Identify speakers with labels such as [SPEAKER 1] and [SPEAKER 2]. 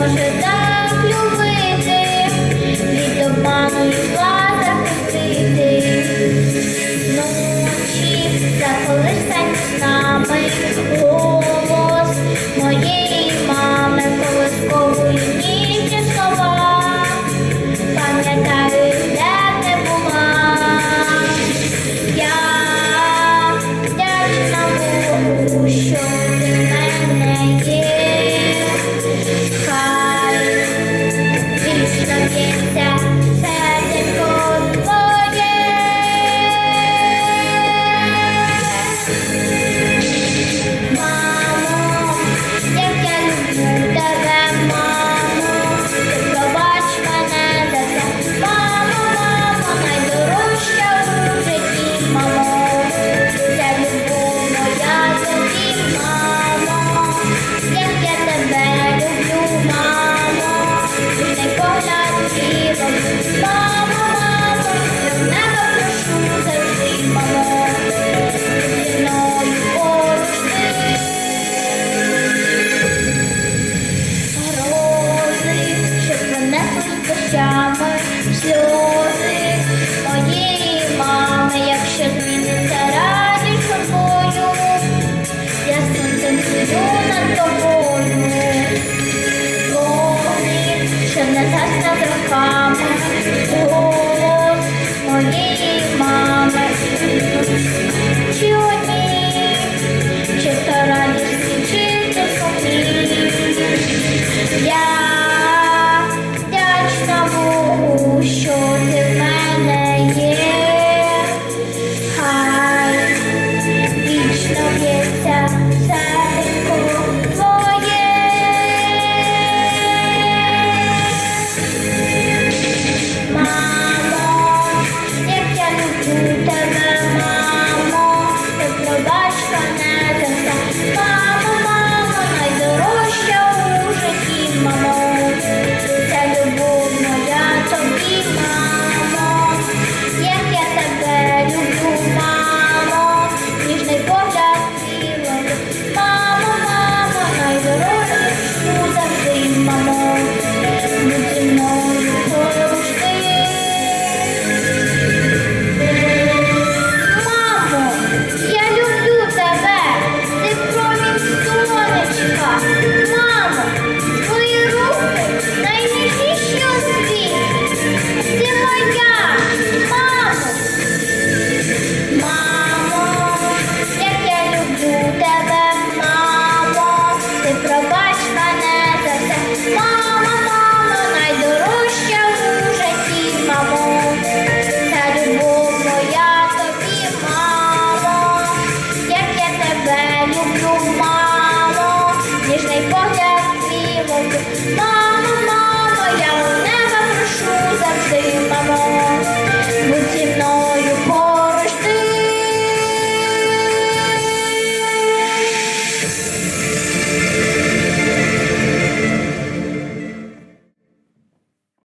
[SPEAKER 1] Sunday. Christmas. мало, ніжний погляд білок.